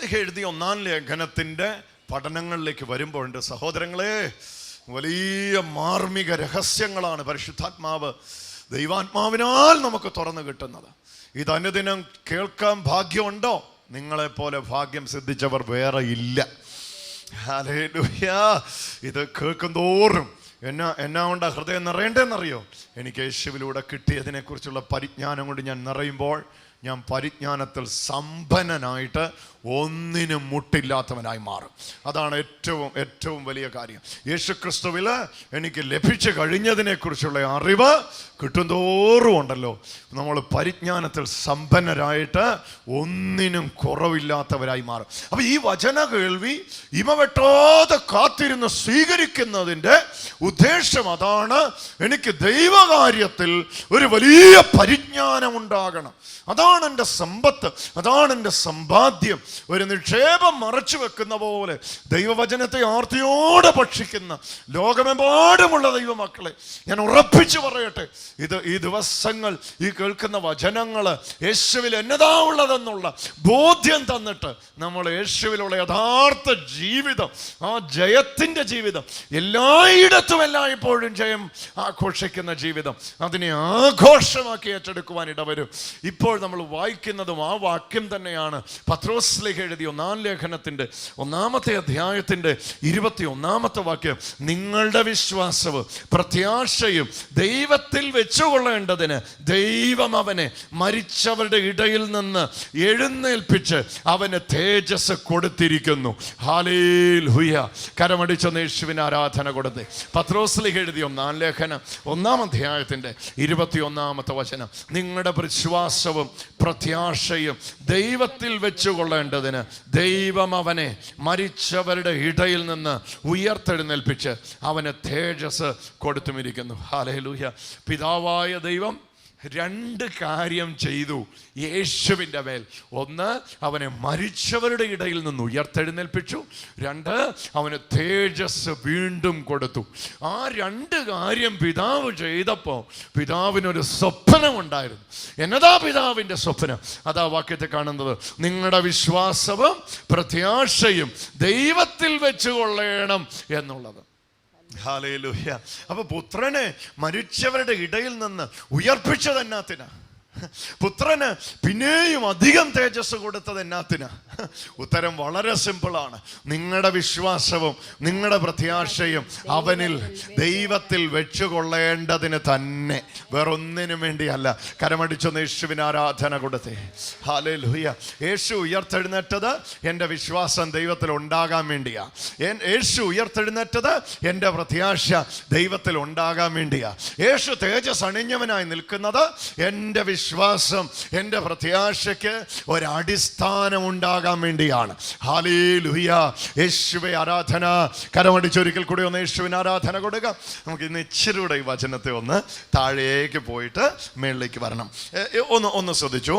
പത്രോസ്ലിഹ എഴുതിയ ഒന്നാം ലേഖനത്തിന്റെ പഠനങ്ങളിലേക്ക് വരുമ്പോൾ എന്റെ സഹോദരങ്ങളെ വലിയ മാർമിക രഹസ്യങ്ങളാണ് പരിശുദ്ധാത്മാവ് ദൈവാത്മാവിനാൽ നമുക്ക് തുറന്നു കിട്ടുന്നത്. ഇത് അനുദിനം കേൾക്കാൻ ഭാഗ്യമുണ്ടോ? നിങ്ങളെപ്പോലെ ഭാഗ്യം സിദ്ധിച്ചവർ വേറെ ഇല്ല. ഇത് കേൾക്കും തോറും. എന്നാ എന്നാ കൊണ്ട് ഹൃദയം നിറയേണ്ടതെന്നറിയോ? എനിക്ക് യേശുവിലൂടെ കിട്ടിയതിനെക്കുറിച്ചുള്ള പരിജ്ഞാനം കൊണ്ട് ഞാൻ നിറയുമ്പോൾ ഞാൻ പരിജ്ഞാനത്തിൽ സമ്പന്നനായിട്ട് ഒന്നിനും മുട്ടില്ലാത്തവനായി മാറും. അതാണ് ഏറ്റവും ഏറ്റവും വലിയ കാര്യം. യേശു ക്രിസ്തുവിൽ എനിക്ക് ലഭിച്ചു കഴിഞ്ഞതിനെക്കുറിച്ചുള്ള അറിവ് കിട്ടുന്തോറും ഉണ്ടല്ലോ. നമ്മൾ പരിജ്ഞാനത്തിൽ സമ്പന്നരായിട്ട് ഒന്നിനും കുറവില്ലാത്തവരായി മാറും. അപ്പൊ ഈ വചന കേൾവി ഇമ വെട്ടാതെ കാത്തിരുന്ന് സ്വീകരിക്കുന്നതിന്റെ ഉദ്ദേശം അതാണ് എനിക്ക് ദൈവകാര്യത്തിൽ ഒരു വലിയ പരിജ്ഞാനം ഉണ്ടാകണം. അതാണ് എന്റെ സമ്പത്ത് അതാണ് എന്റെ സമ്പാദ്യം ഒരു നിക്ഷേപം മറച്ചു വെക്കുന്ന പോലെ ദൈവവചനത്തെ ആർത്തിയോടെ ഭക്ഷിക്കുന്ന ലോകമെമ്പാടുമുള്ള ദൈവമക്കളെ ഞാൻ ഉറപ്പിച്ചു പറയട്ടെ. ഇത് ഈ ദിവസങ്ങൾ ഈ കേൾക്കുന്ന വചനങ്ങൾ യേശുവിൽ എന്നതാ ഉള്ളതെന്നുള്ള ബോധ്യം തന്നിട്ട് നമ്മൾ യേശുവിലുള്ള യഥാർത്ഥ ജീവിതം ആ ജയത്തിന്റെ ജീവിതം എല്ലായിടത്തും എല്ലായ്പ്പോഴും ജയം ആഘോഷിക്കുന്ന ജീവിതം അതിനെ ആഘോഷമാക്കി ഏറ്റെടുക്കുവാൻ ഇടവരും. ഇപ്പോൾ നമ്മൾ വായിക്കുന്നതും ആ വാക്യം തന്നെയാണ് പത്രോസ്ലേഖ എഴുതിയ ഒന്നാം ലേഖനത്തിന്റെ ഒന്നാമത്തെ അധ്യായത്തിന്റെ ഇരുപത്തി ഒന്നാമത്തെ വാക്യം നിങ്ങളുടെ വിശ്വാസവും പ്രത്യാശയും ദൈവത്തിൽ വെച്ചുകൊള്ളേണ്ടതിന് ദൈവം അവനെ മരിച്ചവരുടെ ഇടയിൽ നിന്ന് എഴുന്നേൽപ്പിച്ച് അവന് തേജസ് കൊടുത്തിരിക്കുന്നു. ഹാലേൽ ഹുയ കരമടിച്ച യേശുവിന് ആരാധന കൊടുത്ത്. പത്രോസിലേക്ക് എഴുതിയ ഒന്നാം ലേഖനം ഒന്നാം അധ്യായത്തിന്റെ ഇരുപത്തി ഒന്നാമത്തെ വചനം നിങ്ങളുടെ വിശ്വാസവും പ്രത്യാശയും ദൈവത്തിൽ വെച്ചുകൊള്ളേണ്ടതിന് ദൈവം അവനെ മരിച്ചവരുടെ ഇടയിൽ നിന്ന് ഉയർത്തെഴുന്നേൽപ്പിച്ച് അവന് തേജസ് കൊടുത്തുമിരിക്കുന്നു. ഹാലേലൂഹ്യ പിതാവായ ദൈവം രണ്ട് കാര്യം ചെയ്തു യേശുവിന്റെ മേൽ. ഒന്ന് അവനെ മരിച്ചവരുടെ ഇടയിൽ നിന്ന് ഉയർത്തെഴുന്നേൽപ്പിച്ചു. രണ്ട് അവന് തേജസ് വീണ്ടും കൊടുത്തു. ആ രണ്ട് കാര്യം പിതാവ് ചെയ്തപ്പോൾ പിതാവിനൊരു സ്വപ്നമുണ്ടായിരുന്നു എന്നതാ പിതാവിന്റെ സ്വപ്നം? അതാ വാക്യത്തെ കാണുന്നത്. നിങ്ങളുടെ വിശ്വാസവും പ്രത്യാശയും ദൈവത്തിൽ വെച്ചുകൊള്ളണം എന്നുള്ളത്. ഹാലേലൂയ. അപ്പൊ പുത്രനെ മരിച്ചവരുടെ ഇടയിൽ നിന്ന് ഉയർപ്പിച്ചത് എന്നാത്തിനാ പുത്രന് പിന്നെയും അധികം തേജസ് കൊടുത്തത് എന്നാത്തിന്. ഉത്തരം വളരെ സിമ്പിളാണ്. നിങ്ങളുടെ വിശ്വാസവും നിങ്ങളുടെ പ്രത്യാശയും അവനിൽ ദൈവത്തിൽ വെച്ചുകൊള്ളേണ്ടതിന് തന്നെ. വേറൊന്നിനും വേണ്ടിയല്ല. കരമടിച്ചൊന്ന് യേശുവിന് ആരാധന കൊടുത്തേ. ഹാലേ ലുഹ്യ യേശു ഉയർത്തെഴുന്നേറ്റത് എന്റെ വിശ്വാസം ദൈവത്തിൽ ഉണ്ടാകാൻ വേണ്ടിയാ. യേശു ഉയർത്തെഴുന്നേറ്റത് എന്റെ പ്രത്യാശ ദൈവത്തിൽ ഉണ്ടാകാൻ വേണ്ടിയാ. യേശു തേജസ് അണിഞ്ഞവനായി നിൽക്കുന്നത് എന്റെ വിശ്വാസം എന്റെ പ്രത്യാശയ്ക്ക് ഒരടിസ്ഥാനം ഉണ്ടാകാൻ വേണ്ടിയാണ് ഹാലേ ലുഹിയ യേശുവെ ആരാധന കരമടിച്ചൊരിക്കൽ കൂടി ഒന്ന് യേശുവിന് ആരാധന കൊടുക്കാം നമുക്ക് ഇന്ന് ഇച്ചിരി കൂടെ ഈ വചനത്തെ ഒന്ന് താഴേക്ക് പോയിട്ട് മേളിലേക്ക് വരണം ഒന്ന് ഒന്ന് ശ്രദ്ധിച്ചു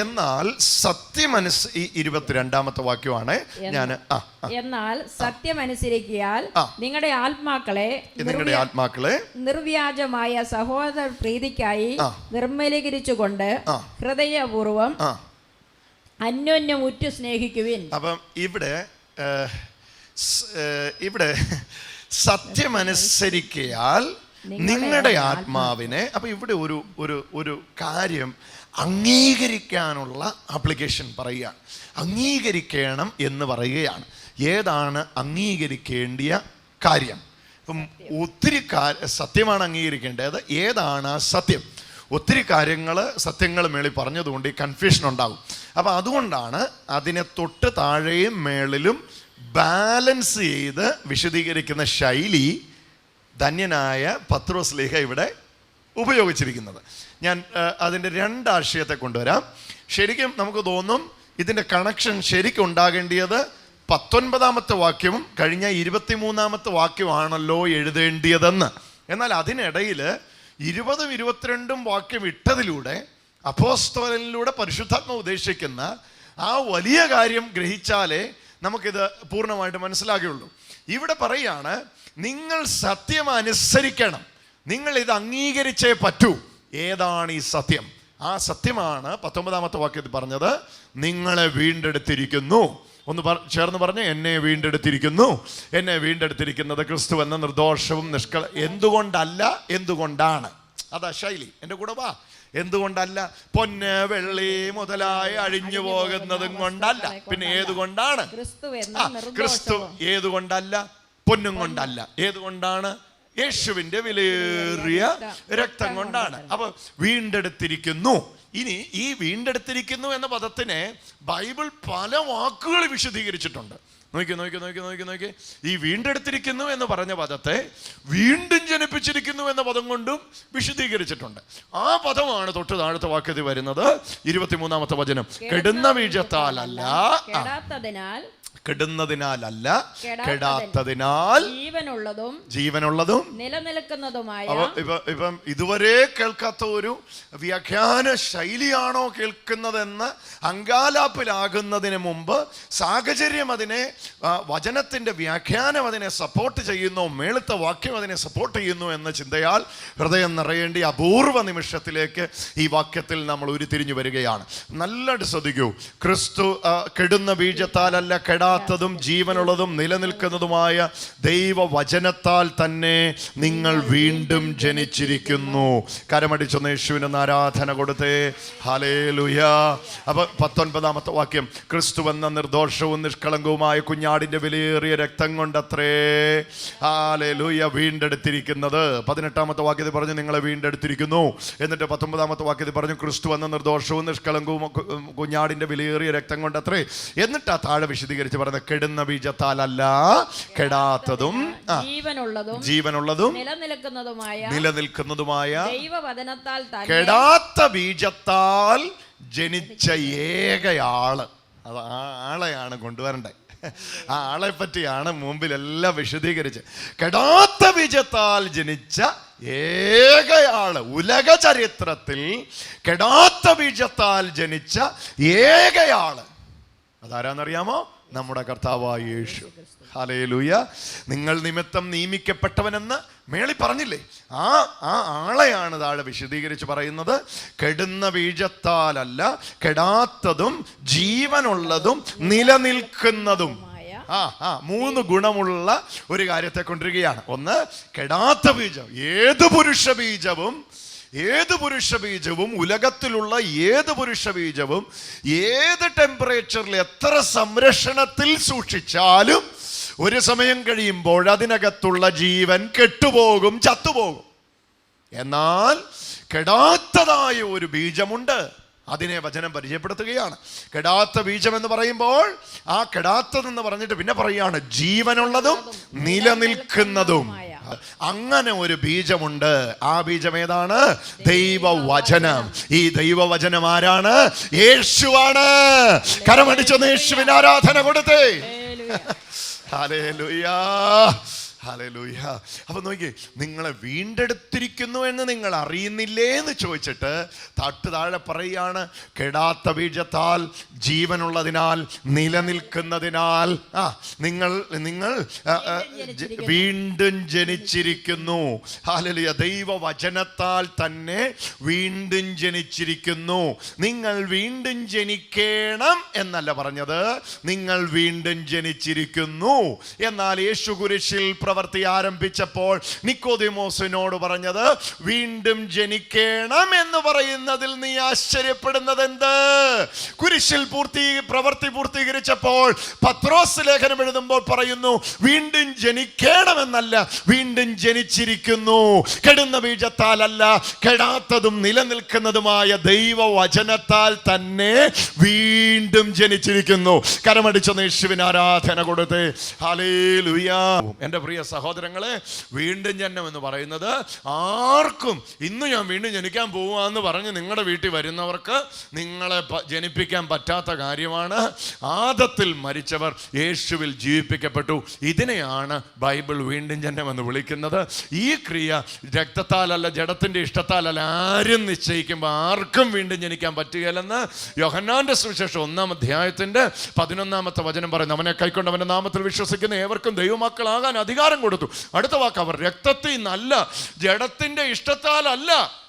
എന്നാൽ സത്യമനസ് ഈ ഇരുപത്തിരണ്ടാമത്തെ വാക്യമാണ് ഞാൻ ആ. എന്നാൽ സത്യമനുസരിക്കിയാൽ. നിങ്ങളുടെ ആത്മാക്കളെ നിങ്ങളുടെ ആത്മാക്കളെ നിർവ്യാജമായ സഹോദര പ്രീതിക്കായി ആ. നിർമ്മലീകരിച്ചുകൊണ്ട് ഹൃദയപൂർവം അന്യോന്യം ഉറ്റു സ്നേഹിക്കുവിൻ. അപ്പം ഇവിടെ ഇവിടെ സത്യമനുസരിക്കയാൽ നിങ്ങളുടെ ആത്മാവിനെ അപ്പൊ ഇവിടെ ഒരു ഒരു ഒരു കാര്യം അംഗീകരിക്കാനുള്ള ആപ്ലിക്കേഷൻ പറയുക അംഗീകരിക്കണം എന്ന് പറയുകയാണ്. ഏതാണ് അംഗീകരിക്കേണ്ടിയ കാര്യം? ഇപ്പം ഒത്തിരി സത്യമാണ് അംഗീകരിക്കേണ്ടത്. ഏതാണ് സത്യം? ഒത്തിരി കാര്യങ്ങൾ സത്യങ്ങൾ മേളിൽ പറഞ്ഞതുകൊണ്ട് ഈ കൺഫ്യൂഷൻ ഉണ്ടാകും. അപ്പോൾ അതുകൊണ്ടാണ് അതിനെ തൊട്ട് താഴെയും മേളിലും ബാലൻസ് ചെയ്ത് വിശദീകരിക്കുന്ന ശൈലി ധന്യനായ പത്രോസ് ലേഖ ഇവിടെ ഉപയോഗിച്ചിരിക്കുന്നത്. ഞാൻ അതിന്റെ രണ്ടാശയത്തെ കൊണ്ടുവരാം. ശരിക്കും നമുക്ക് തോന്നും ഇതിന്റെ കണക്ഷൻ ശരിക്കും ഉണ്ടാകേണ്ടിയത് പത്തൊൻപതാമത്തെ വാക്യവും കഴിഞ്ഞ ഇരുപത്തിമൂന്നാമത്തെ വാക്യമാണല്ലോ എഴുതേണ്ടിയതെന്ന്. എന്നാൽ അതിനിടയിൽ ഇരുപതും ഇരുപത്തിരണ്ടും വാക്യം ഇട്ടതിലൂടെ അപ്പോസ്തോലിലൂടെ പരിശുദ്ധാത്മ ഉദ്ദേശിക്കുന്ന ആ വലിയ കാര്യം ഗ്രഹിച്ചാലേ നമുക്കിത് പൂർണമായിട്ട് മനസ്സിലാകുകയുള്ളൂ. ഇവിടെ പറയാണ് നിങ്ങൾ സത്യം അനുസരിക്കണം. നിങ്ങൾ ഇത് അംഗീകരിച്ചേ പറ്റൂ. ഏതാണ് ഈ സത്യം? ആ സത്യമാണ് പത്തൊമ്പതാമത്തെ വാക്യത്തിൽ പറഞ്ഞത് നിങ്ങളെ വീണ്ടെടുത്തിരിക്കുന്നു. ഒന്ന് ചേർന്ന് പറഞ്ഞ് എന്നെ വീണ്ടെടുത്തിരിക്കുന്നു. എന്നെ വീണ്ടെടുത്തിരിക്കുന്നത് ക്രിസ്തു എന്ന നിർദോഷവും നിഷ്കള എന്തുകൊണ്ടല്ല എന്തുകൊണ്ടാണ്? അതാ ശൈലി എന്റെ കൂടെ വാ. എന്തുകൊണ്ടല്ല? പൊന്ന് വെള്ളി മുതലായി അഴിഞ്ഞു പോകുന്നതും കൊണ്ടല്ല. പിന്നെ ഏതുകൊണ്ടാണ്? ക്രിസ്തു ഏതുകൊണ്ടല്ല? പൊന്നും കൊണ്ടല്ല. ഏതുകൊണ്ടാണ്? യേശുവിന്റെ വിലയേറിയ രക്തം കൊണ്ടാണ്. അപ്പൊ വീണ്ടെടുത്തിരിക്കുന്നു. ഇനി ഈ വീണ്ടെടുത്തിരിക്കുന്നു എന്ന പദത്തിനെ ബൈബിൾ പല വാക്കുകൾ വിശദീകരിച്ചിട്ടുണ്ട്. നോക്കി നോക്കി നോക്കി നോക്കി നോക്കി. ഈ വീണ്ടെടുത്തിരിക്കുന്നു എന്ന് പറഞ്ഞ പദത്തെ വീണ്ടും ജനിപ്പിച്ചിരിക്കുന്നു എന്ന പദം കൊണ്ടും വിശദീകരിച്ചിട്ടുണ്ട്. ആ പദമാണ് തൊട്ട് താഴത്തെ വാക്യത്തിൽ വരുന്നത്. ഇരുപത്തിമൂന്നാമത്തെ വചനം. കെടുന്ന വീഴ്ചത്താലല്ല. കെടുന്നതിനാലല്ല കെടാത്തതിനാൽ ജീവനുള്ളതും ജീവനുള്ളതും. നിലനിൽക്കുന്നതുമായ ഇപ്പൊ ഇതുവരെ കേൾക്കാത്ത ഒരു വ്യാഖ്യാന ശൈലിയാണോ കേൾക്കുന്നതെന്ന് അങ്കാലാപ്പിലാകുന്നതിന് മുമ്പ് സാഹചര്യം അതിനെ വചനത്തിന്റെ വ്യാഖ്യാനം അതിനെ സപ്പോർട്ട് ചെയ്യുന്നു മേളുത്ത വാക്യം അതിനെ സപ്പോർട്ട് ചെയ്യുന്നു എന്ന ചിന്തയാൽ ഹൃദയം നിറയേണ്ടി അപൂർവ നിമിഷത്തിലേക്ക് ഈ വാക്യത്തിൽ നമ്മൾ ഉരുത്തിരിഞ്ഞു വരികയാണ്. നല്ലത് ശ്രദ്ധിക്കൂ. ക്രിസ്തു കെടുന്ന ബീജത്താലല്ല കെടാത്തതും ജീവനുള്ളതും നിലനിൽക്കുന്നതുമായ ദൈവവചനത്താൽ തന്നെ നിങ്ങൾ വീണ്ടും ജനിച്ചിരിക്കുന്നു. കരമടിച്ചൊന്ന് യേശുവിന് ആരാധന കൊടുത്തേ. ഹലേ ലുയ അപ്പൊ പത്തൊൻപതാമത്തെ വാക്യം. ക്രിസ്തു എന്ന നിർദോഷവും നിഷ്കളങ്കവുമായ കുഞ്ഞാടിന്റെ വിലയേറിയ രക്തം കൊണ്ടത്രേ. ഹാലേ ലുയ വീണ്ടെടുത്തിരിക്കുന്നത്. പതിനെട്ടാമത്തെ വാക്യത്തിൽ പറഞ്ഞു നിങ്ങളെ വീണ്ടെടുത്തിരിക്കുന്നു. എന്നിട്ട് പത്തൊമ്പതാമത്തെ വാക്യത്തിൽ പറഞ്ഞു ക്രിസ്തു എന്ന നിർദോഷവും നിഷ്കളങ്കവും കുഞ്ഞാടിന്റെ വിലയേറിയ രക്തം കൊണ്ടത്രേ. എന്നിട്ട് ആ താഴെ വിശദീകരിച്ച് പറയുന്നത് കെടുന്ന ബീജത്താലല്ല കെടാത്തതും ജീവനുള്ളതും ജീവനുള്ളതും നിലനിൽക്കുന്നതുമായ നിലനിൽക്കുന്നതുമായ ദൈവവചനത്താൽ കെടാത്ത ബീജത്താൽ ജനിച്ച ഏകയാൾ. അത് ആ ആളെയാണ് കൊണ്ടുവരണ്ടേ. ആ ആളെ പറ്റിയാണ് മുമ്പിലെല്ലാം വിശദീകരിച്ച് കെടാത്ത ബീജത്താൽ ജനിച്ച ഏകയാൾ. ഉലക ചരിത്രത്തിൽ കെടാത്ത ബീജത്താൽ ജനിച്ച ഏകയാൾ. അതാരാന്നറിയാമോ? നമ്മുടെ കർത്താവായ യേശു. ഹലേലൂയ നിങ്ങൾ നിമിത്തം നിയമിക്കപ്പെട്ടവനെന്ന് മേളി പറഞ്ഞില്ലേ? ആ ആ ആളെയാണ് താഴെ വിശദീകരിച്ച് പറയുന്നത്. കെടുന്ന വീഴത്താലല്ല കെടാത്തതും ജീവനുള്ളതും നിലനിൽക്കുന്നതും. ആ ആ മൂന്ന് ഗുണമുള്ള ഒരു കാര്യത്തെ കൊണ്ടിരിക്കുകയാണ്. ഒന്ന് കെടാത്ത ബീജം. ഏത് പുരുഷ ബീജവും ഏത് പുരുഷ ബീജവും ഉലകത്തിലുള്ള ഏത് പുരുഷ ബീജവും ഏത് ടെമ്പറേച്ചറിൽ എത്ര സംരക്ഷണത്തിൽ സൂക്ഷിച്ചാലും ഒരു സമയം കഴിയുമ്പോൾ അതിനകത്തുള്ള ജീവൻ കെട്ടുപോകും ചത്തുപോകും. എന്നാൽ കെടാത്തതായ ഒരു ബീജമുണ്ട്. അതിനെ വചനം പരിചയപ്പെടുത്തുകയാണ്. കെടാത്ത ബീജം എന്ന് പറയുമ്പോൾ ആ കെടാത്തതെന്ന് പറഞ്ഞിട്ട് പിന്നെ പറയുകയാണ് ജീവനുള്ളതും നിലനിൽക്കുന്നതും. അങ്ങനെ ഒരു ബീജമുണ്ട്. ആ ബീജം ഏതാണ് ദൈവവചനം. ഈ ദൈവവചനം ആരാണ്? യേശുവാണ്. കരമടിച്ചൊന്ന് യേശുവിന് ആരാധന കൊടുത്തേ. ഹല്ലേലൂയാ. ഹല്ലേലൂയ അപ്പൊ നോക്കിയേ നിങ്ങളെ വീണ്ടെടുത്തിരിക്കുന്നു എന്ന് നിങ്ങൾ അറിയുന്നില്ലേ എന്ന് ചോദിച്ചിട്ട് തട്ട് താഴെ പറയുകയാണ് കെടാത്ത ബീജത്താൽ ജീവനുള്ളതിനാൽ നിലനിൽക്കുന്നതിനാൽ. ആ നിങ്ങൾ നിങ്ങൾ വീണ്ടും ജനിച്ചിരിക്കുന്നു. ഹാലലിയ ദൈവവചനത്താൽ തന്നെ വീണ്ടും ജനിച്ചിരിക്കുന്നു. നിങ്ങൾ വീണ്ടും ജനിക്കണം എന്നല്ല പറഞ്ഞത്. നിങ്ങൾ വീണ്ടും ജനിച്ചിരിക്കുന്നു. എന്നാൽ യേശു കുരിശിൽ പ്രവർത്തി ആരംഭിച്ചപ്പോൾ നിക്കോദിമോസിനോട് പറഞ്ഞത് വീണ്ടും ജനിക്കണം എന്ന് പറയുന്നതിൽ നീ ആശ്ചര്യപ്പെടുന്നത് എന്ത് കുരിശിൽ പൂർത്തി പ്രവൃത്തി പൂർത്തീകരിച്ചപ്പോൾ പത്രോസ് ലേഖനം എഴുതുമ്പോൾ പറയുന്നു വീണ്ടും ജനിക്കണമെന്നല്ല വീണ്ടും ജനിച്ചിരിക്കുന്നു. കെടുന്ന ബീജത്താലല്ല കെടാത്തതും നിലനിൽക്കുന്നതുമായ ദൈവവചനത്താൽ തന്നെ വീണ്ടും ജനിച്ചിരിക്കുന്നു. കരമടിച്ച യേശുവിന് ആരാധന കൊടുത്ത് ലുയാ എന്റെ പ്രിയ സഹോദരങ്ങളെ വീണ്ടും ജനനം എന്ന് പറയുന്നത് ആർക്കും ഇന്ന് ഞാൻ വീണ്ടും ജനിക്കാൻ പോവാന്ന് പറഞ്ഞ് നിങ്ങളുടെ വീട്ടിൽ വരുന്നവർക്ക് നിങ്ങളെ ജനിപ്പിക്കാൻ പറ്റാത്ത കാര്യമാണ്. ആദത്തിൽ മരിച്ചവർ യേശുവിൽ ജീവിപ്പിക്കപ്പെട്ടു. ഇതിനെയാണ് ബൈബിൾ വീണ്ടും ജനനം എന്ന് വിളിക്കുന്നത്. ഈ ക്രിയ രക്തത്താലല്ല ജഡത്തിന്റെ ഇഷ്ടത്താലല്ല ആരും നിശ്ചയിക്കുമ്പോൾ ആർക്കും വീണ്ടും ജനിക്കാൻ പറ്റുകയില്ലെന്ന് യോഹന്നാന്റെ സുവിശേഷം ഒന്നാം അധ്യായത്തിന്റെ പതിനൊന്നാമത്തെ വചനം പറയുന്നു. അവനെ കൈക്കൊണ്ട് അവന്റെ നാമത്തിൽ വിശ്വസിക്കുന്ന ഏവർക്കും ദൈവമക്കളാകാൻ അധികാരം കൊടുത്തു. അടുത്ത വാക്ക് അവർ രക്തത്തിൽ നിന്നല്ല ജഡത്തിന്റെ ഇഷ്ടത്താലല്ല.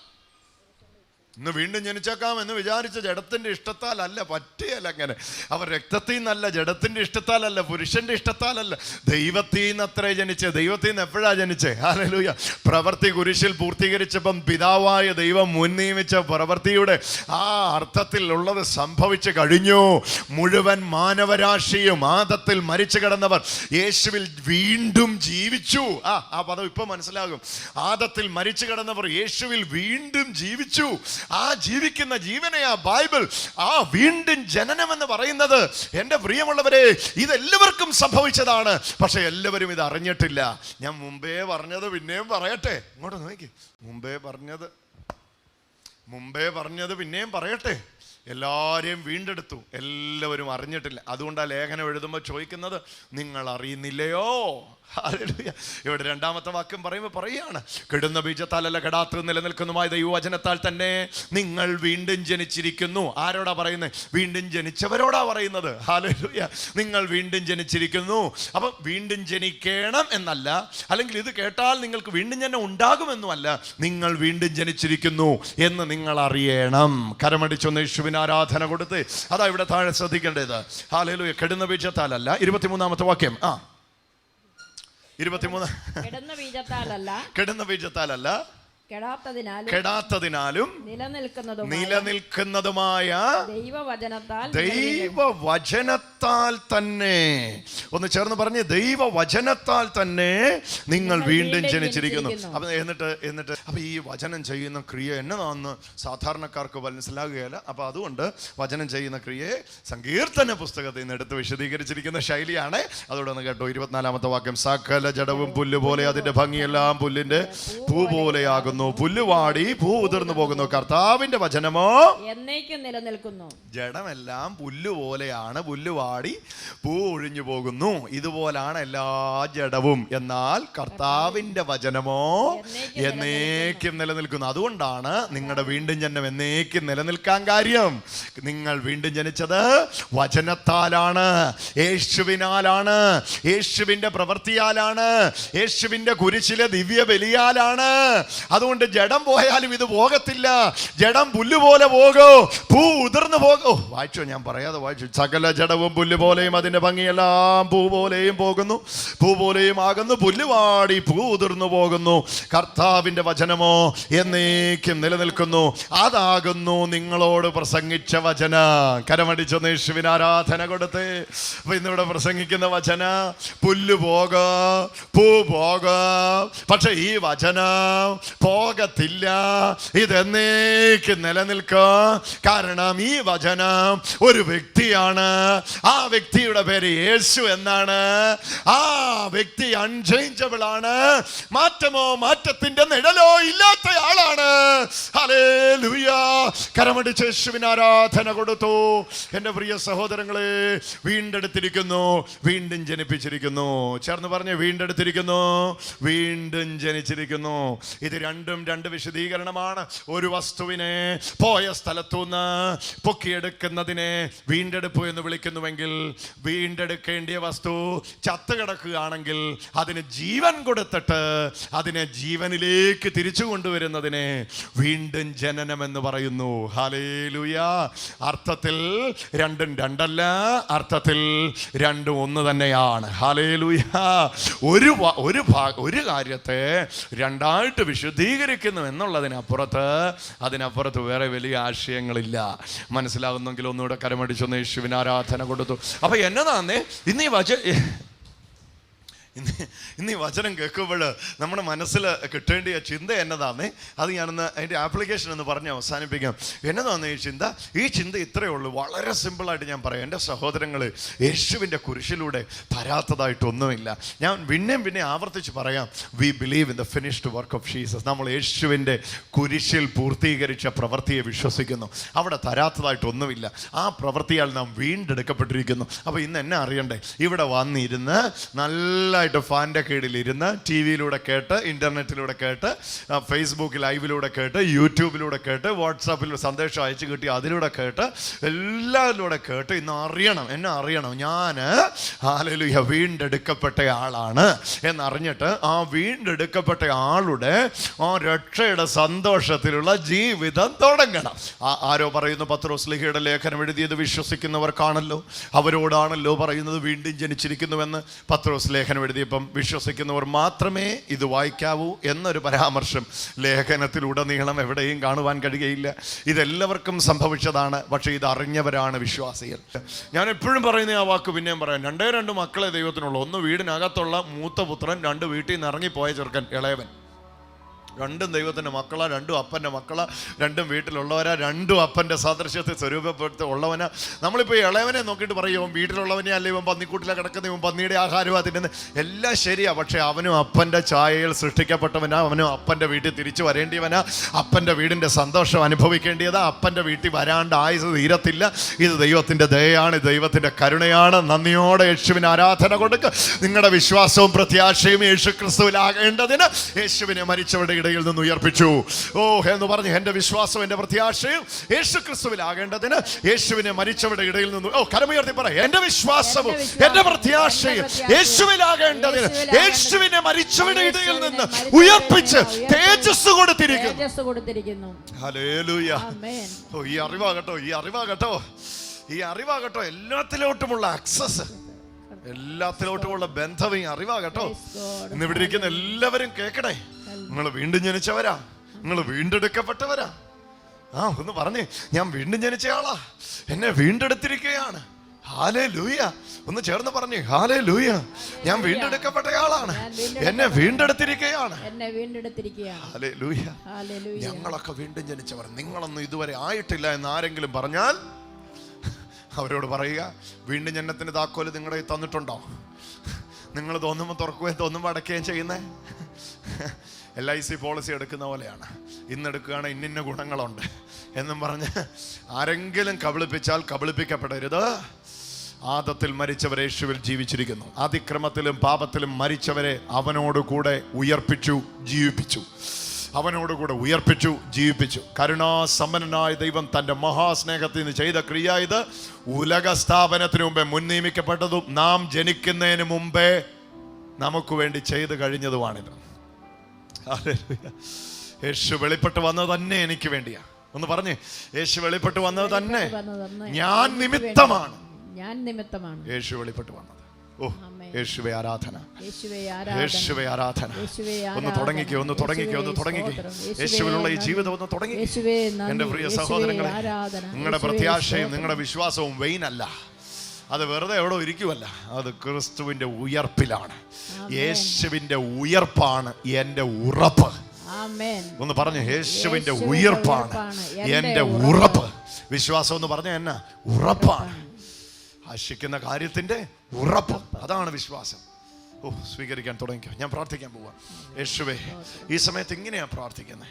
ഇന്ന് വീണ്ടും ജനിച്ചേക്കാം എന്ന് വിചാരിച്ച ജഡത്തിന്റെ ഇഷ്ടത്താലല്ല പറ്റുകയല്ല അങ്ങനെ. അവർ രക്തത്തിൽ നിന്നല്ല ജഡത്തിന്റെ ഇഷ്ടത്താലല്ല പുരുഷന്റെ ഇഷ്ടത്താലല്ല. ദൈവത്തിൽ നിന്ന് അത്രേ ജനിച്ച് ദൈവത്തിൽ നിന്ന് എപ്പോഴാ ജനിച്ചേ? ഹാലലൂയ പ്രവൃത്തി കുരിശിൽ പൂർത്തീകരിച്ചപ്പം പിതാവായ ദൈവം മുൻ നിയമിച്ച പ്രവൃത്തിയുടെ ആ അർത്ഥത്തിൽ ഉള്ളത് സംഭവിച്ചു കഴിഞ്ഞു. മുഴുവൻ മാനവരാശിയും ആദത്തിൽ മരിച്ചു കിടന്നവർ യേശുവിൽ വീണ്ടും ജീവിച്ചു. ആ ആ പദം ഇപ്പം മനസ്സിലാകും. ആദത്തിൽ മരിച്ചു കിടന്നവർ യേശുവിൽ വീണ്ടും ജീവിച്ചു. ആ ജീവിക്കുന്ന ജീവനെയാ ബൈബിൾ ആ വീണ്ടും ജനനം എന്ന് പറയുന്നത് എന്റെ പ്രിയമുള്ളവരെ ഇതെല്ലാവർക്കും സംഭവിച്ചതാണ്. പക്ഷെ എല്ലാവരും ഇത് അറിഞ്ഞിട്ടില്ല. ഞാൻ മുമ്പേ പറഞ്ഞത് പിന്നെയും പറയട്ടെ. ഇങ്ങോട്ട് നോക്കി. മുമ്പേ പറഞ്ഞത്. മുമ്പേ പറഞ്ഞത് പിന്നെയും പറയട്ടെ. എല്ലാവരെയും വീണ്ടെടുത്തു. എല്ലാവരും അറിഞ്ഞിട്ടില്ല. അതുകൊണ്ടാണ് ലേഖനം എഴുതുമ്പോൾ ചോദിക്കുന്നത് നിങ്ങൾ അറിയുന്നില്ലയോ. ഇവിടെ രണ്ടാമത്തെ വാക്യം പറയുമ്പോൾ പറയുകയാണ് കെടുന്ന ബീജത്താലല്ല കെടാത്ത നിലനിൽക്കുന്നതുമായ ദൈവവചനത്താൽ തന്നെ നിങ്ങൾ വീണ്ടും ജനിച്ചിരിക്കുന്നു. ആരോടാ പറയുന്നത് വീണ്ടും ജനിച്ചവരോടാ പറയുന്നത്. ഹാലൂയ നിങ്ങൾ വീണ്ടും ജനിച്ചിരിക്കുന്നു. അപ്പം വീണ്ടും ജനിക്കണം എന്നല്ല അല്ലെങ്കിൽ ഇത് കേട്ടാൽ നിങ്ങൾക്ക് വീണ്ടും തന്നെ ഉണ്ടാകുമെന്നുമല്ല നിങ്ങൾ വീണ്ടും ജനിച്ചിരിക്കുന്നു എന്ന് നിങ്ങൾ അറിയണം. കരമടിച്ചൊന്ന് യേശുവിന് ആരാധന കൊടുത്ത് അതാ ഇവിടെ താഴെ ശ്രദ്ധിക്കേണ്ടത്. ഹാലൂയ കെടുന്ന ബീജത്താലല്ല ഇരുപത്തിമൂന്നാമത്തെ വാക്യം. ആ. ഇരുപത്തിമൂന്ന്. കിടന്ന ബീജത്താലല്ല. കെടുന്ന ബീജത്താലല്ല. കെടാത്തതിനാലും കെടാത്തതിനാലും നിലനിൽക്കുന്നതും നിലനിൽക്കുന്നതുമായ ദൈവവചനത്താൽ ദൈവവചനത്താൽ തന്നെ. ഒന്ന് ചേർന്ന് പറഞ്ഞ് ദൈവവചനത്താൽ തന്നെ നിങ്ങൾ വീണ്ടും ജനിച്ചിരിക്കുന്നു. അപ്പൊ എന്നിട്ട് എന്നിട്ട് അപ്പൊ ഈ വചനം ചെയ്യുന്ന ക്രിയ എന്നതാന്ന് സാധാരണക്കാർക്ക് മനസ്സിലാകുകയില്ല. അപ്പൊ അതുകൊണ്ട് വചനം ചെയ്യുന്ന ക്രിയയെ സങ്കീർത്തന പുസ്തകത്തിൽ നിന്ന് എടുത്ത് വിശദീകരിച്ചിരിക്കുന്ന ശൈലിയാണ്. അതോടെ ഒന്ന് കേട്ടോ ഇരുപത്തിനാലാമത്തെ വാക്യം. സകല ജടവും പുല്ല് പോലെ അതിന്റെ ഭംഗിയെല്ലാം പുല്ലിന്റെ പൂ പോലെയാകുന്നു പുല്ലുവാടി ഭൂ ഉതിർന്നു പോകുന്നു. കർത്താവിന്റെ വചനമോ? എന്നേക്കും നിലനിൽക്കുന്നു. ജഡമെല്ലാം പുല്ലുപോലെയാണ്. പുല്ലുവാടി പൂ ഒഴിഞ്ഞു പോകുന്നു. ഇതുപോലാണ് എല്ലാ ജഡവും. എന്നാൽ കർത്താവിന്റെ വചനമോ? എന്നേക്കും എന്നേക്കും നിലനിൽക്കുന്നു. അതുകൊണ്ടാണ് നിങ്ങളുടെ വീണ്ടും ജനം എന്നേക്കും നിലനിൽക്കാൻ കാര്യം. നിങ്ങൾ വീണ്ടും ജനിച്ചത് വചനത്താലാണ് യേശുവിനാലാണ് യേശുവിന്റെ പ്രവൃത്തിയാലാണ് യേശുവിന്റെ കുരിശിലെ ദിവ്യ ബലിയാലാണ് അതുകൊണ്ട് ജഡം പോയാലും ഇത് പോകത്തില്ല. ജഡം പുല്ല് പോലെ പോകോ. പൂ ഉതിർന്നു പോകോ. വായിച്ചോ ഞാൻ പറയാതെ വായിച്ചു. സകല ജഡവും പുല്ല് പോലെയും അതിന്റെ ഭംഗിയെല്ലാം പൂ പോലെയും പോകുന്നു. പൂ പോലെയും ആകുന്നു. പുല്ലുവാടി പൂ ഉതിർന്നു പോകുന്നു. കർത്താവിന്റെ വചനമോ എന്നേക്കും നിലനിൽക്കുന്നു. അതാകുന്നു നിങ്ങളോട് പ്രസംഗിച്ച വചന. കരമടിച്ചൊന്ന് യേശുവിന് ആരാധന കൊടുത്ത്. അപ്പൊ ഇന്നിവിടെ പ്രസംഗിക്കുന്ന വചന പുല്ല് പോക പൂ പോക. പക്ഷെ ഈ വചനം പോകത്തില്ല ഇതെന്നേക്ക് നിലനിൽക്കും. കാരണം ഈ വചനം ഒരു വ്യക്തിയാണ്. ആ വ്യക്തിയുടെ പേര് യേശു എന്നാണ്. ആ വ്യക്തി അൺചേഞ്ചബിൾ ആണ്. മാറ്റമോ മാറ്റത്തിന്റെ നിഴലോ ഇല്ലാത്ത ആളാണ്. കരമടിച്ച് യേശുവിന് ആരാധന കൊടുത്തു. എന്റെ പ്രിയ സഹോദരങ്ങളെ വീണ്ടെടുത്തിരിക്കുന്നു. വീണ്ടും ജനിപ്പിച്ചിരിക്കുന്നു. ചേർന്ന് പറഞ്ഞ് വീണ്ടെടുത്തിരിക്കുന്നു. വീണ്ടും ജനിച്ചിരിക്കുന്നു. ഇത് രണ്ടും രണ്ട് വിശദീകരണമാണ്. ഒരു വസ്തുവിനെ പോയ സ്ഥലത്തു സ്ഥലത്തുനിന്ന് പൊക്കിയെടുക്കുന്നതിനെ വീണ്ടെടുപ്പ് എന്ന് വിളിക്കുന്നുവെങ്കിൽ വീണ്ടെടുക്കേണ്ടിയ വസ്തു ചത്തു കിടക്കുകയാണെങ്കിൽ അതിന് ജീവൻ കൊടുത്തിട്ട് അതിനെ ജീവനിലേക്ക് തിരിച്ചു കൊണ്ടുവരുന്നതിനെ വീണ്ടും ജനനം എന്ന് പറയുന്നു. ഹാലേലുയ അർത്ഥത്തിൽ രണ്ടും രണ്ടല്ല അർത്ഥത്തിൽ രണ്ടും ഒന്ന് തന്നെയാണ്. ഹാലേലുയ ഒരു ഒരു ഭാ- ഒരു കാര്യത്തെ രണ്ടായിട്ട് വിശുദ്ധീകരിക്കുന്നു എന്നുള്ളതിനപ്പുറത്ത് അതിനപ്പുറത്ത് വേറെ വലിയ ആശയങ്ങളില്ല. മനസ്സിലാകുന്നെങ്കിൽ ഒന്നുകൂടെ കരമടിച്ചൊന്ന് യേശുവിന് ആരാധന കൊടുത്തു. അപ്പം എന്നതാന്നേ ഇന്ന് ഈ വച ഇന്ന് ഇന്ന് ഈ വചനം കേൾക്കുമ്പോൾ നമ്മുടെ മനസ്സിൽ കിട്ടേണ്ടിയ ചിന്ത എന്നതാന്നേ അത് ഞാനൊന്ന് അതിന്റെ ആപ്ലിക്കേഷൻ ഒന്ന് പറഞ്ഞ് അവസാനിപ്പിക്കാം. എന്നതാന്ന് ഈ ചിന്ത? ഈ ചിന്ത ഇത്രയേ ഉള്ളൂ. വളരെ സിമ്പിളായിട്ട് ഞാൻ പറയാം. എന്റെ സഹോദരങ്ങൾ യേശുവിന്റെ കുരിശിലൂടെ തരാത്തതായിട്ടൊന്നുമില്ല. ഞാൻ പിന്നെയും പിന്നെ ആവർത്തിച്ച് പറയാം. We believe in the finished work of Jesus നമ്മൾ യേശുവിന്റെ കുരിശിൽ പൂർത്തീകരിച്ച പ്രവൃത്തിയെ വിശ്വസിക്കുന്നു. അവിടെ തരാത്തതായിട്ടൊന്നുമില്ല. ആ പ്രവൃത്തിയാൽ നാം വീണ്ടെടുക്കപ്പെട്ടിരിക്കുന്നു. അപ്പോൾ ഇന്ന് എന്നെ അറിയണ്ടേ? ഇവിടെ വന്നിരുന്ന് നല്ല സുഖമായിട്ട് ഫാന്റെ കീഴിൽ ഇരുന്ന് ടി വിയിലൂടെ കേട്ട് ഇന്റർനെറ്റിലൂടെ കേട്ട് ഫേസ്ബുക്ക് ലൈവിലൂടെ കേട്ട് യൂട്യൂബിലൂടെ കേട്ട് വാട്സാപ്പിൽ സന്ദേശം അയച്ചു കിട്ടി അതിലൂടെ കേട്ട് എല്ലാവരിലൂടെ കേട്ട് ഇന്ന് അറിയണം എന്നെ അറിയണം. ഞാൻ ആലലുയ വീണ്ടെടുക്കപ്പെട്ട ആളാണ് എന്നറിഞ്ഞിട്ട് ആ വീണ്ടെടുക്കപ്പെട്ട ആളുടെ ആ രക്ഷയുടെ സന്തോഷത്തിലുള്ള ജീവിതം തുടങ്ങണം. ആരോ പറയുന്നു പത്രോസ്ലിഹയുടെ ലേഖനം എഴുതിയത് വിശ്വസിക്കുന്നവർക്കാണല്ലോ. അവരോടാണല്ലോ പറയുന്നത് വീണ്ടും ജനിച്ചിരിക്കുന്നുവെന്ന് പത്രോസ് ലേഖനം എഴുതിയപ്പം വിശ്വസിക്കുന്നവർ മാത്രമേ ഇത് വായിക്കാവൂ എന്നൊരു പരാമർശം ലേഖനത്തിലുടനീളം എവിടെയും കാണുവാൻ കഴിയുകയില്ല. ഇതെല്ലാവർക്കും സംഭവിച്ചതാണ് പക്ഷേ ഇത് അറിഞ്ഞവരാണ് വിശ്വാസികൾ. ഞാൻ എപ്പോഴും പറയുന്ന ആ വാക്ക് പിന്നെയും പറയാം. രണ്ടേ രണ്ട് മക്കളെ ദൈവത്തിനുള്ളൂ ഒന്ന് വീടിനകത്തുള്ള മൂത്ത പുത്രൻ രണ്ട് വീട്ടിൽ നിന്ന് ഇറങ്ങിപ്പോയ ചെറുക്കൻ ഇളയവൻ. രണ്ടും ദൈവത്തിന്റെ മക്കളാ രണ്ടും അപ്പന്റെ മക്കളാ രണ്ടും വീട്ടിലുള്ളവരാ രണ്ടും അപ്പന്റെ സാദൃശ്യത്തെ സ്വരൂപപ്പെടുത്തി ഉള്ളവനാ. നമ്മളിപ്പോൾ ഇളയവനെ നോക്കിയിട്ട് പറയും ഇവൻ വീട്ടിലുള്ളവനെ അല്ല ഇവൻ പന്നിക്കൂട്ടിലെ കിടക്കുന്ന ഇവൻ പന്നിയുടെ ആഹാരമാണ് തിന്നുന്നത് എല്ലാം ശരിയാ പക്ഷേ അവനും അപ്പന്റെ ഛായയിൽ സൃഷ്ടിക്കപ്പെട്ടവനാ അവനും അപ്പന്റെ വീട്ടിൽ തിരിച്ചു വരേണ്ടിയവനാ. അപ്പന്റെ വീടിന്റെ സന്തോഷം അനുഭവിക്കേണ്ടിയതാ അപ്പന്റെ വീട്ടിൽ വരാണ്ട് ആയുസ് തീരത്തില്ല. ഇത് ദൈവത്തിന്റെ ദയയാണ് ഇത് ദൈവത്തിന്റെ കരുണയാണ്. നന്ദിയോടെ യേശുവിന് ആരാധന കൊടുക്കുക നിങ്ങളുടെ വിശ്വാസവും പ്രത്യാശയും യേശു ക്രിസ്തുവിലാകേണ്ടതിന് യേശുവിനെ മരിച്ചവരുടെ ഇടയിൽ നിന്ന് ഉയർപ്പിച്ചു. ഓ എന്ന് പറഞ്ഞു എന്റെ വിശ്വാസം എന്റെ പ്രത്യാശയും യേശു ക്രിസ്തുവിലാകേണ്ടതിന് യേശുവിനെ മരിച്ചവരുടെ ഇടയിൽ നിന്ന് ഓ കരമുയർത്തി പറ എന്റെ വിശ്വാസവും എന്റെ പ്രത്യാശയും യേശുവിലാകേണ്ടതിന് യേശുവിനെ മരിച്ചവരുടെ ഇടയിൽ നിന്ന് ഉയർപ്പിച്ച് തേജസ് കൊടുത്തിരിക്കുന്നു. ഓ ഈ അറിവാകട്ടോ ഈ അറിവാകട്ടോ. ഈ അറിവാകട്ടോ എല്ലാത്തിലോട്ടുമുള്ള ആക്സസ് എല്ലാത്തിലോട്ടുമുള്ള ബന്ധം ഈ അറിവാകട്ടോ. ഇന്ന് ഇവിടെ ഇരിക്കുന്ന എല്ലാവരും കേക്കണേ നിങ്ങൾ വീണ്ടും ജനിച്ചവരാ. നിങ്ങൾ വീണ്ടെടുക്കപ്പെട്ടവരാ. ആ ഒന്ന് പറഞ്ഞേ. ഞാൻ വീണ്ടും ജനിച്ച ആളാ. എന്നെ വീണ്ടെടുത്തിരിക്കുകയാണ്. ഹാലേ ലൂയ ഒന്ന് ചേർന്ന് പറഞ്ഞു. ഹാലേ ലൂയ ഞാൻ വീണ്ടെടുക്കപ്പെട്ടയാളാണ് എന്നെ വീണ്ടെടുത്തിരിക്കുകയാണ്. ഹാലേ ലൂയ ഞങ്ങളൊക്കെ വീണ്ടും ജനിച്ചവർ. നിങ്ങളൊന്നും ഇതുവരെ ആയിട്ടില്ല എന്ന് ആരെങ്കിലും പറഞ്ഞാൽ അവരോട് പറയുക വീണ്ടും ജനനത്തിന് താക്കോൽ നിങ്ങളുടെ തന്നിട്ടുണ്ടോ? നിങ്ങൾ തോന്നുമ്പോൾ തുറക്കുകയും തോന്നുമ്പോൾ അടയ്ക്കുകയും ചെയ്യുന്നേ. എൽ ഐ സി പോളിസി എടുക്കുന്ന പോലെയാണ്. ഇന്ന് എടുക്കുകയാണ് ഇന്നിന്ന ഗുണങ്ങളുണ്ട് എന്നും പറഞ്ഞ് ആരെങ്കിലും കബളിപ്പിച്ചാൽ കബളിപ്പിക്കപ്പെടരുത്. ആദത്തിൽ മരിച്ചവരെ യേശുവിൽ ജീവിച്ചിരിക്കുന്നു. അതിക്രമത്തിലും പാപത്തിലും മരിച്ചവരെ അവനോടുകൂടെ ഉയർപ്പിച്ചു ജീവിപ്പിച്ചു. അവനോടുകൂടെ ഉയർപ്പിച്ചു ജീവിപ്പിച്ചു. കരുണാസമ്പന്നനായ ദൈവം തന്റെ മഹാസ്നേഹത്തിൽ നിന്ന് ചെയ്ത ക്രിയ ഇത്. ഉലക സ്ഥാപനത്തിന് മുമ്പേ മുൻ നിയമിക്കപ്പെട്ടതും നാം ജനിക്കുന്നതിന് മുമ്പേ നമുക്ക് വേണ്ടി ചെയ്തു കഴിഞ്ഞതുമാണിത്. യേശു വെളിപ്പെട്ട് വന്നത് തന്നെ എനിക്ക് വേണ്ടിയാ. ഒന്ന് പറഞ്ഞേ. യേശു വെളിപ്പെട്ട് വന്നത് തന്നെ ഞാൻ നിമിത്തമാണ്. ഞാൻ നിമിത്തമാണ്. യേശു വെളിപ്പെട്ട് വന്നത്. ഓ. യേശുവെ ആരാധന. യേശുവേ ആരാധന. ഒന്ന്. തുടങ്ങിക്കോ ഒന്ന് തുടങ്ങിക്കോ ഒന്ന് തുടങ്ങിക്കോ. യേശുവിനുള്ള യേശുവിലുള്ള ഈ ജീവിതം ഒന്ന് തുടങ്ങി എന്റെ പ്രിയ സഹോദരങ്ങളെ നിങ്ങളുടെ പ്രത്യാശയും നിങ്ങളുടെ വിശ്വാസവും വെയിനല്ല അത് വെറുതെ എവിടെ ഇരിക്കുമല്ല അത് ക്രിസ്തുവിന്റെ ഉയർപ്പിലാണ്. യേശുവിന്റെ ഉയർപ്പാണ് എന്റെ ഉറപ്പ്. ഒന്ന് പറഞ്ഞു യേശുവിന്റെ ഉയർപ്പാണ് എന്റെ ഉറപ്പ്. വിശ്വാസം എന്ന് പറഞ്ഞ എന്നാ? ഉറപ്പാണ്. ആശിക്കുന്ന കാര്യത്തിന്റെ ഉറപ്പ്. അതാണ് വിശ്വാസം. ഓ സ്വീകരിക്കാൻ തുടങ്ങിക്കോ. ഞാൻ പ്രാർത്ഥിക്കാൻ പോവാം. യേശുവേ ഈ സമയത്ത് ഇങ്ങനെയാണ് പ്രാർത്ഥിക്കുന്നത്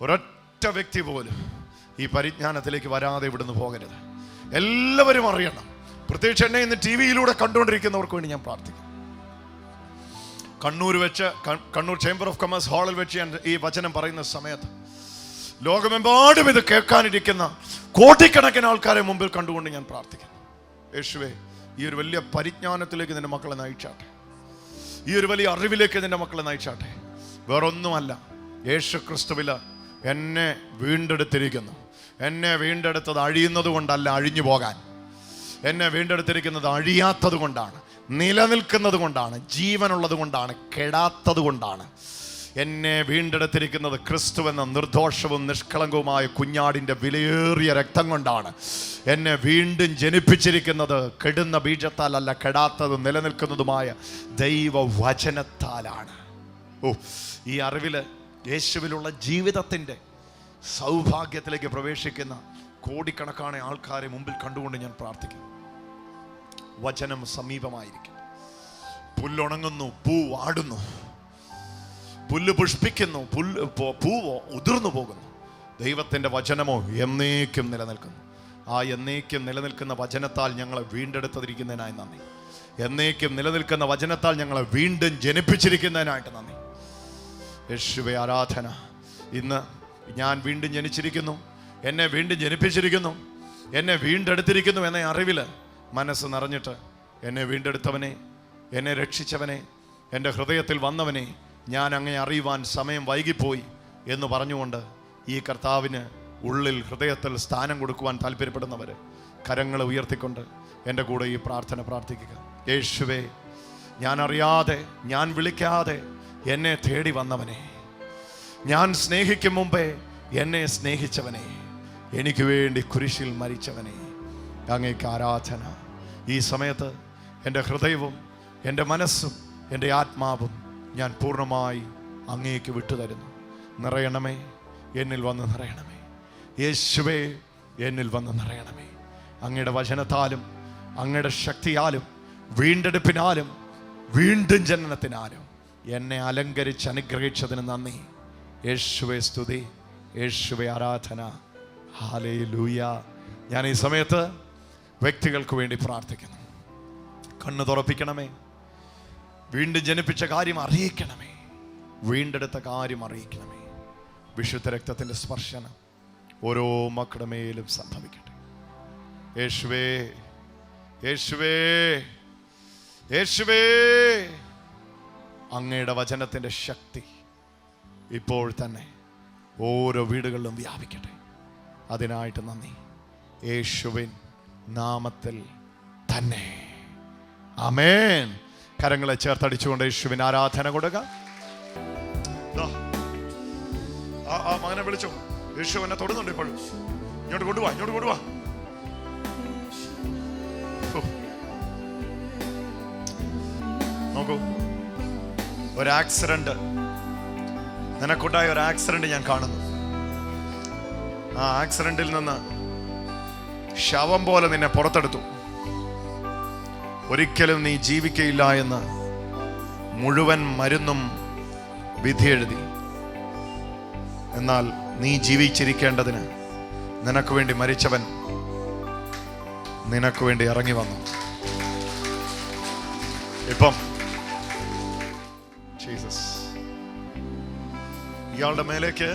ഒരൊറ്റ വ്യക്തി പോലും ഈ പരിജ്ഞാനത്തിലേക്ക് വരാതെ ഇവിടുന്ന് പോകരുത്. എല്ലാവരും അറിയണം. പ്രത്യേകിച്ച് എന്നെ ഇന്ന് ടി വിയിലൂടെ കണ്ടുകൊണ്ടിരിക്കുന്നവർക്ക് വേണ്ടി ഞാൻ പ്രാർത്ഥിക്കും കണ്ണൂർ വെച്ച് കണ്ണൂർ ചേംബർ ഓഫ് കൊമേഴ്സ് ഹാളിൽ വെച്ച് ഞാൻ ഈ വചനം പറയുന്ന സമയത്ത് ലോകമെമ്പാടും ഇത് കേൾക്കാനിരിക്കുന്ന കോടിക്കണക്കിന് ആൾക്കാരെ മുമ്പിൽ കണ്ടുകൊണ്ട് ഞാൻ പ്രാർത്ഥിക്കുന്നു. യേശുവേ ഈ ഒരു വലിയ പരിജ്ഞാനത്തിലേക്ക് നിന്റെ മക്കളെ നയിച്ചാട്ടെ. ഈ ഒരു വലിയ അറിവിലേക്ക് നിന്റെ മക്കളെ നയിച്ചാട്ടെ. വേറൊന്നുമല്ല യേശു ക്രിസ്തുവില എന്നെ വീണ്ടെടുത്തിരിക്കുന്നു. എന്നെ വീണ്ടെടുത്തത് അഴിയുന്നത് കൊണ്ടല്ല അഴിഞ്ഞു പോകാൻ. എന്നെ വീണ്ടെടുത്തിരിക്കുന്നത് അഴിയാത്തത് കൊണ്ടാണ് നിലനിൽക്കുന്നത് കൊണ്ടാണ് ജീവനുള്ളത് കൊണ്ടാണ് കെടാത്തത് കൊണ്ടാണ്. എന്നെ വീണ്ടെടുത്തിരിക്കുന്നത് ക്രിസ്തു എന്ന നിർദോഷവും നിഷ്കളങ്കവുമായ കുഞ്ഞാടിന്റെ വിലയേറിയ രക്തം കൊണ്ടാണ്. എന്നെ വീണ്ടും ജനിപ്പിച്ചിരിക്കുന്നത് കെടുന്ന ബീജത്താലല്ല കെടാത്തതും നിലനിൽക്കുന്നതുമായ ദൈവവചനത്താലാണ്. ഓ ഈ അറിവിൽ യേശുവിലുള്ള ജീവിതത്തിന്റെ സൗഭാഗ്യത്തിലേക്ക് പ്രവേശിക്കുന്ന കോടിക്കണക്കാണ് ആൾക്കാരെ മുമ്പിൽ കണ്ടുകൊണ്ട് ഞാൻ പ്രാർത്ഥിക്കുന്നു. വചനം സമീപമായിരിക്കും. പുല്ലുണങ്ങുന്നു പൂ ആടുന്നു പുല്ല് പുഷ്പിക്കുന്നു പുല്ല് പൂവോ ഉതിർന്നു പോകുന്നു. ദൈവത്തിന്റെ വചനമോ എന്നേക്കും നിലനിൽക്കുന്നു. ആ എന്നേക്കും നിലനിൽക്കുന്ന വചനത്താൽ ഞങ്ങളെ വീണ്ടെടുത്തിരിക്കുന്നതിനായി നന്ദി. എന്നേക്കും നിലനിൽക്കുന്ന വചനത്താൽ ഞങ്ങളെ വീണ്ടും ജനിപ്പിച്ചിരിക്കുന്നതിനായിട്ട് നന്ദി. യേശുവെ ആരാധന. ഇന്ന് ഞാൻ വീണ്ടും ജനിച്ചിരിക്കുന്നു. എന്നെ വീണ്ടും ജനിപ്പിച്ചിരിക്കുന്നു. എന്നെ വീണ്ടെടുത്തിരിക്കുന്നു എന്ന അറിവിൽ മനസ്സ് നിറഞ്ഞിട്ട് എന്നെ വീണ്ടെടുത്തവനെ എന്നെ രക്ഷിച്ചവനെ എന്റെ ഹൃദയത്തിൽ വന്നവനെ ഞാൻ അങ്ങനെ അറിയുവാൻ സമയം വൈകിപ്പോയി എന്ന് പറഞ്ഞുകൊണ്ട് ഈ കർത്താവിന് ഉള്ളിൽ ഹൃദയത്തിൽ സ്ഥാനം കൊടുക്കുവാൻ താല്പര്യപ്പെടുന്നവർ കരങ്ങൾ ഉയർത്തിക്കൊണ്ട് എന്റെ കൂടെ ഈ പ്രാർത്ഥന പ്രാർത്ഥിക്കുക. യേശുവേ ഞാൻ അറിയാതെ ഞാൻ വിളിക്കാതെ എന്നെ തേടി വന്നവനെ ഞാൻ സ്നേഹിക്കും മുമ്പേ എന്നെ സ്നേഹിച്ചവനെ എനിക്ക് വേണ്ടി കുരിശിൽ മരിച്ചവനെ അങ്ങേക്ക് ആരാധന. ഈ സമയത്ത് എന്റെ ഹൃദയവും എന്റെ മനസ്സും എന്റെ ആത്മാവും ഞാൻ പൂർണമായി അങ്ങേക്ക് വിട്ടുതരുന്നു. നിറയണമേ എന്നിൽ വന്ന് നിറയണമേ. യേശുവേ എന്നിൽ വന്ന് നിറയണമേ. അങ്ങയുടെ വചനത്താലും അങ്ങയുടെ ശക്തിയാലും വീണ്ടെടുപ്പിനാലും വീണ്ടും ജനനത്തിനാലും എന്നെ അലങ്കരിച്ച് അനുഗ്രഹിച്ചതിന് നന്ദി. യേശുവേ സ്തുതി. യേശുവേ ആരാധന. ഹാലേ ലൂയ ഞാൻ ഈ സമയത്ത് വ്യക്തികൾക്ക് വേണ്ടി പ്രാർത്ഥിക്കുന്നു. കണ്ണ് തുറപ്പിക്കണമേ. വീണ്ടും ജനിപ്പിച്ച കാര്യം അറിയിക്കണമേ. വീണ്ടെടുത്ത കാര്യം അറിയിക്കണമേ. വിശുദ്ധ രക്തത്തിന്റെ സ്പർശനം ഓരോ മക്കളുടെ മേലും സംഭവിക്കട്ടെ. യേശുവേ യേശുവേ യേശുവേ. അങ്ങയുടെ വചനത്തിന്റെ ശക്തി ഇപ്പോൾ തന്നെ ഓരോ വീടുകളിലും വ്യാപിക്കട്ടെ. അതിനായിട്ട് നന്ദി. യേശുവിൻ നാമത്തിൽ തന്നെ. അമേൻ കരങ്ങളെ ചേർത്തടിച്ചുകൊണ്ട് യേശുവിന് ആരാധന കൊടുക്കുക. ആ മകനെ വിളിച്ചോ. യേശു എന്നെ തൊടുന്നുണ്ട് ഇപ്പോഴും ഇങ്ങോട്ട് കൊണ്ടുപോവാ ഇങ്ങോട്ട് കൊണ്ടുപോവാ. നോക്കൂ. ഒരു ആക്സിഡന്റ് നിനക്കുണ്ടായ ഒരു ആക്സിഡന്റ് ഞാൻ കാണുന്നു. ആ ആക്സിഡന്റിൽ നിന്ന് ശവം പോലെ നിന്നെ പുറത്തെടുത്തു. ഒരിക്കലും നീ ജീവിക്കയില്ല എന്ന് മുഴുവൻ മരുന്നും വിധി എഴുതി. എന്നാൽ നീ ജീവിച്ചിരിക്കേണ്ടതിന് നിനക്ക് വേണ്ടി മരിച്ചവൻ നിനക്ക് വേണ്ടി ഇറങ്ങി വന്നു. ഇപ്പം ജീസസ്. ഇയാളുടെ മേലേക്ക്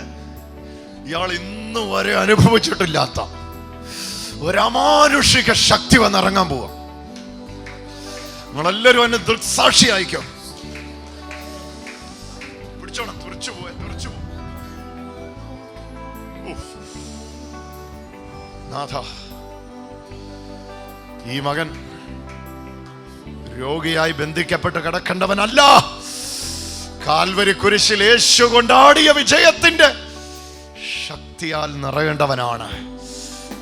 ഇയാൾ ഇന്ന് വരെ അനുഭവിച്ചിട്ടില്ലാത്ത ഒരു അമാനുഷിക ശക്തി വന്നിറങ്ങാൻ പോവാ. നിങ്ങളെല്ലാവരും എന്നെ ദൃക്സാക്ഷിയായിക്കോ. പിടിച്ചോണം തുറച്ചു പോവാൻ തുറച്ചു നാഥ ഈ മകൻ രോഗിയായി ബന്ധിക്കപ്പെട്ട് കിടക്കേണ്ടവനല്ല. കാൽവരി കുരിശിൽ യേശു കൊണ്ടാടിയ വിജയത്തിന്റെ ശക്തിയാൽ നിറയേണ്ടവനാണ്.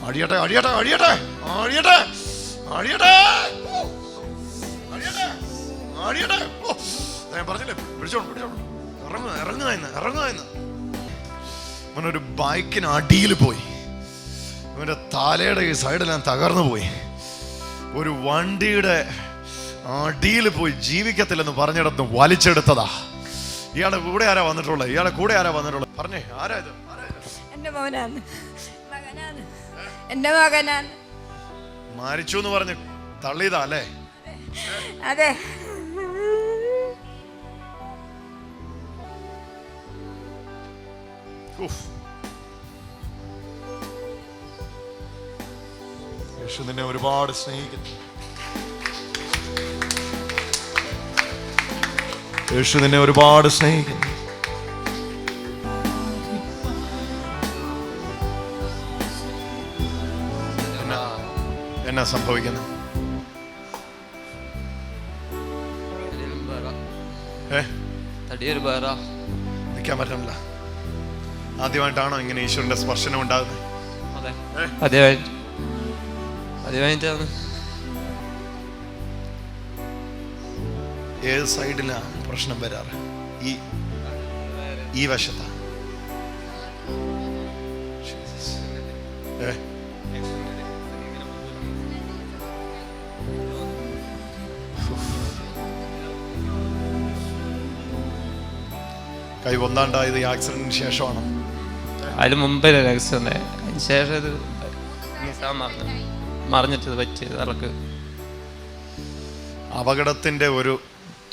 അടിയട്ടെ അടിയട്ടെ അടിയട്ടെ അടിയട്ടെ അടിയട്ടെ. അടിയട്ടെ. ഞാൻ പറഞ്ഞില്ലേ? പിടിച്ചോളൂ പിടിച്ചോളൂ. ഇറങ്ങുക ഇറങ്ങുക എന്ന് ഇറങ്ങുക എന്ന്. അവനൊരു ബൈക്കിന് അടിയിൽ പോയി. അവന്റെ തലയുടെ ഈ സൈഡിൽ തകർന്നു പോയി. ഒരു വണ്ടിയുടെ അടിയിൽ പോയി ജീവിക്കത്തില്ലെന്ന് പറഞ്ഞിടത്ത് വലിച്ചെടുത്തതാ. ഇയാളുടെ കൂടെ ആരാ വന്നിട്ടുള്ളത്? ഇയാളുടെ കൂടെ ആരാ വന്നിട്ടുള്ളത്? പറഞ്ഞേ ആരാ ഇത്? എന്റെ മോനാണ് എന്റെ മകനാണ്. മരിച്ചു എന്ന് പറഞ്ഞു തള്ളിയതാ അല്ലേ? അതെ. യേശു നിന്നെ ഒരുപാട് സ്നേഹിക്കുന്നു. യേശു നിന്നെ ഒരുപാട് സ്നേഹിക്കുന്നു. എന്നാ സംഭവിക്കുന്നത് നിൽക്കാൻ പറ്റണില്ല. ആദ്യമായിട്ടാണോ ഇങ്ങനെ ഈശ്വരന്റെ സ്പർശനം ഉണ്ടാകുന്നത് ഏത് സൈഡിലാണ് പ്രശ്നം വരാറ്? ഈ ഈ വശത്താ? കൈ ഒന്നാണ്ടായത് ഈ ആക്സിഡന്റിന് ശേഷമാണ്? അതിന് മുമ്പേ ആക്സിഡന്റ് അതിന് ശേഷം ഇത് നിസാൻ മറിഞ്ഞു മറിഞ്ഞിട്ട് ഇത് അവർക്ക് അപകടത്തിന്റെ ഒരു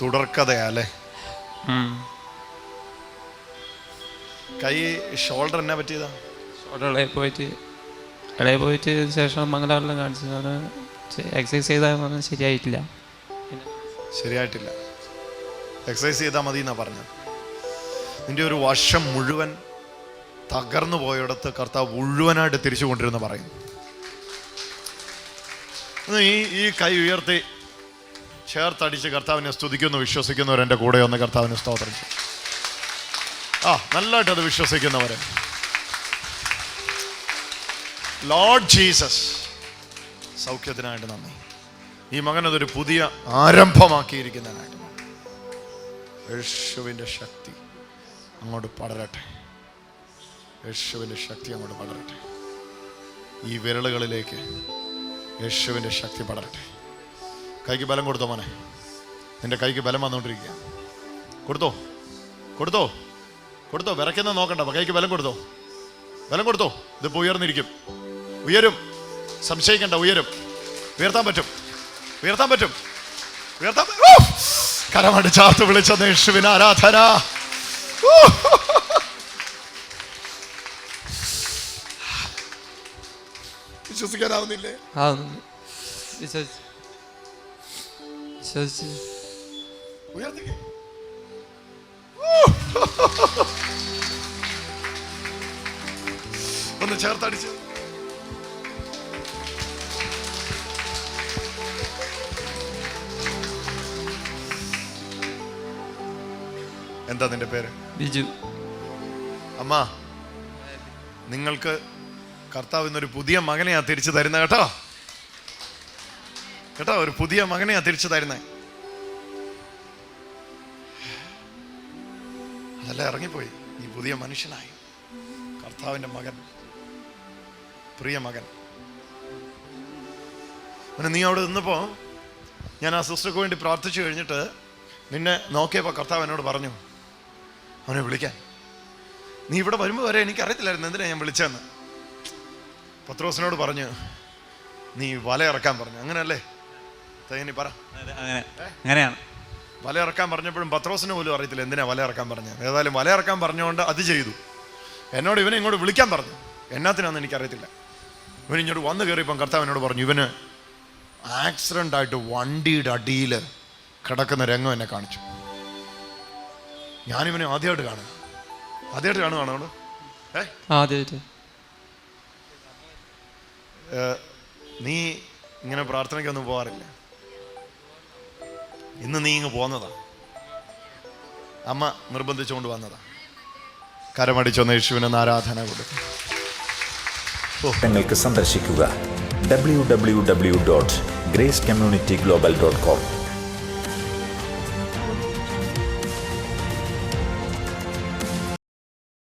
തുടർക്കഥയല്ലേ ഉം. കൈ ഷോൾഡർ എന്നാ പറ്റിയതാ? ഷോൾഡർ ഇളയെ പോയിട്ട് ഇളയെ പോയിട്ട് ശേഷം മംഗലാറിലും കാണിച്ചു. എക്സസൈസ് ചെയ്താൽ ശരിയായിട്ടില്ല. ശരിയായിട്ടില്ല. എക്സസൈസ് ചെയ്താൽ മതി എന്നാ പറഞ്ഞത്? നിന്റെ ഒരു വർഷം മുഴുവൻ തകർന്നു പോയിടത്ത് കർത്താവ് മുഴുവനായിട്ട് തിരിച്ചു കൊണ്ടിരുന്ന് പറയും ഈ ഈ കൈ ഉയർത്തി ചേർത്തടിച്ച് കർത്താവിനെ സ്തുതിക്കുന്നു വിശ്വസിക്കുന്നവർ എന്റെ കൂടെ ഒന്ന് കർത്താവിനെ സ്തോത്രം. ആ നല്ലതായിട്ട് അത് വിശ്വസിക്കുന്നവരെ. ലോർഡ് ജീസസ് സൗഖ്യത്തിനായിട്ട് നന്ദി. ഈ മകൻ അതൊരു പുതിയ ആരംഭമാക്കിയിരിക്കുന്നതിനായിട്ട് യേശുവിന്റെ ശക്തി. അങ്ങോട്ട് പടരട്ടെ. യേശുവിന്റെ ശക്തി അങ്ങോട്ട് പടരട്ടെ. ഈ വിരലുകളിലേക്ക് യേശുവിന്റെ ശക്തി പടരട്ടെ. കൈക്ക് ബലം കൊടുത്തോ മോനെ? നിന്റെ കൈക്ക് ബലം വന്നുകൊണ്ടിരിക്കുക. കൊടുത്തോ? കൊടുത്തോ? കൊടുത്തോ? വിറയ്ക്കുന്ന നോക്കണ്ട. കൈക്ക് ബലം കൊടുത്തോ? ബലം കൊടുത്തോ? ഇതിപ്പോൾ ഉയർന്നിരിക്കും. ഉയരും. സംശയിക്കണ്ട. ഉയരും. ഉയർത്താൻ പറ്റും. ഉയർത്താൻ പറ്റും. ഉയർത്താൻ കരമടിച്ചാർത്ത് വിളിച്ച യേശുവിന് ആരാധന! വിശ്വസിക്കാനാവുന്നില്ലേ? ഉയർത്തിക്കേ. ഒന്ന് ചേർത്തടിച്ച്. എന്താ നിന്റെ പേര്? ബിജു. അമ്മ നിങ്ങൾക്ക് കർത്താവ് ഇന്നൊരു പുതിയ മകനെയാ തിരിച്ചു തരുന്നത് കേട്ടോ. കേട്ടോ ഒരു പുതിയ മകനെയാ തിരിച്ചു തരുന്നത് അതെല്ലാം ഇറങ്ങിപ്പോയി. നീ പുതിയ മനുഷ്യനായി. കർത്താവിന്റെ മകൻ. പ്രിയ മകൻ. പിന്നെ നീ അവിടെ നിന്നപ്പോൾ ഞാൻ ആ സിസ്റ്റർക്ക് വേണ്ടി പ്രാർത്ഥിച്ചു കഴിഞ്ഞിട്ട് നിന്നെ നോക്കിയപ്പോൾ കർത്താവ് എന്നോട് പറഞ്ഞു അവനെ വിളിക്കാൻ. നീ ഇവിടെ വരുമ്പോൾ വരെ എനിക്കറിയത്തില്ലായിരുന്നു എന്തിനാ ഞാൻ വിളിച്ചതെന്ന്. പത്രോസിനോട് പറഞ്ഞു നീ വല ഇറക്കാൻ പറഞ്ഞു. അങ്ങനെയല്ലേ? തേനി പറ. അങ്ങനെയാണ്. വല ഇറക്കാൻ പറഞ്ഞപ്പോഴും പത്രോസിന് പോലും അറിയത്തില്ല എന്തിനാ വല ഇറക്കാൻ പറഞ്ഞത്. ഏതായാലും വല ഇറക്കാൻ പറഞ്ഞുകൊണ്ട് അത് ചെയ്തു. എന്നോട് ഇവനെ ഇങ്ങോട്ട് വിളിക്കാൻ പറഞ്ഞു. എന്നാത്തിനാന്ന് എനിക്കറിയത്തില്ല. ഇവൻ ഇങ്ങോട്ട് വന്നു കയറിയപ്പം കർത്താവ് എന്നോട് പറഞ്ഞു ഇവന് ആക്സിഡന്റ് ആയിട്ട് വണ്ടിയുടെ അടിയിൽ കിടക്കുന്ന രംഗം എന്നെ കാണിച്ചു. ഞാനിവനെ ആദ്യമായിട്ട് കാണും. ആദ്യമായിട്ട് കാണുകയാണോ അവൾ? ആദ്യമായിട്ട്. ഏഹ്, നീ ഇങ്ങനെ പ്രാർത്ഥനയ്ക്കൊന്നും പോകാറില്ല. ഇന്ന് നീ ഇങ്ങ് പോന്നതാ. അമ്മ നിർബന്ധിച്ചുകൊണ്ട് വന്നതാ. കരമടിച്ചൊന്ന് യേശുവിന് ഒന്ന് ആരാധന കൊടുക്കും. നിങ്ങൾക്ക് സന്ദർശിക്കുക W W W dot Grace Community Global dot com